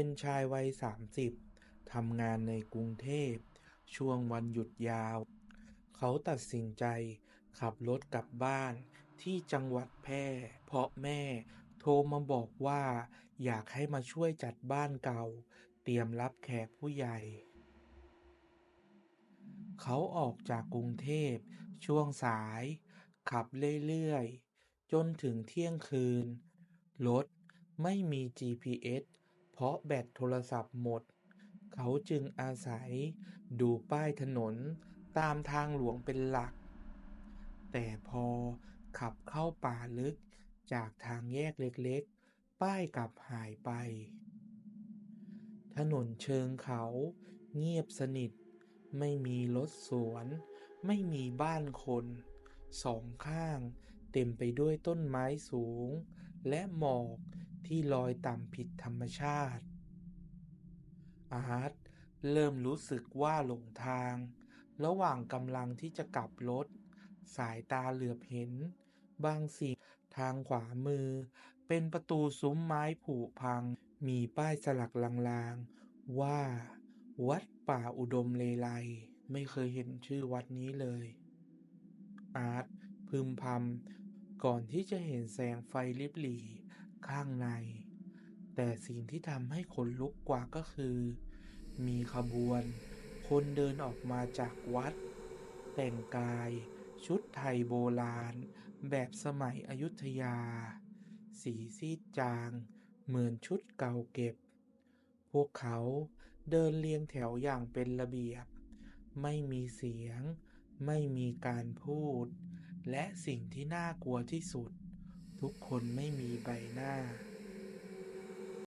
เป็นชายวัยสามสิบทำงานในกรุงเทพ ช่วงวันหยุดยาว เขาตัดสินใจขับรถกลับบ้านที่จังหวัดแพร่ เพราะแม่โทรมาบอกว่าอยากให้มาช่วยจัดบ้านเก่า เตรียมรับแขกผู้ใหญ่ เขาออกจากกรุงเทพ ช่วงสาย ขับเรื่อย ๆ จนถึงเที่ยงคืน รถไม่มี GPS เพราะแบตโทรศัพท์หมด เขาจึงอาศัยดูป้ายถนนตามทางหลวงเป็นหลัก แต่พอขับเข้าป่าลึกจากทางแยกเล็กๆ ป้ายกลับหายไป ถนนเชิงเขาเงียบสนิท ไม่มีรถสวน ไม่มีบ้านคน สองข้างเต็มไปด้วยต้นไม้สูง และหมอก ที่ลอยต่ำผิดธรรมชาติ อาร์ตเริ่มรู้สึกว่าหลงทาง ระหว่างกำลังที่จะกลับรถ สายตาเหลือบเห็น บางสิ่งทางขวามือ เป็นประตูซุ้มไม้ผุพัง มีป้ายสลักลางๆ ว่า วัดป่าอุดมเลไลไม่เคยเห็นชื่อวัดนี้เลย อาร์ตพึมพำก่อนที่จะเห็นแสงไฟลิบหรี่ ข้างใน แต่สิ่งที่ทำให้ขนลุกกว่าก็คือ มีขบวน คนเดินออกมาจากวัด แต่งกายชุดไทยโบราณ แบบสมัยอยุธยา สีซีดจาง เหมือนชุดเก่าเก็บ พวกเขาเดินเรียงแถวอย่างเป็นระเบียบ ไม่มีเสียง ไม่มีการพูด และสิ่งที่น่ากลัวที่สุด ทุกคนไม่มีใบหน้า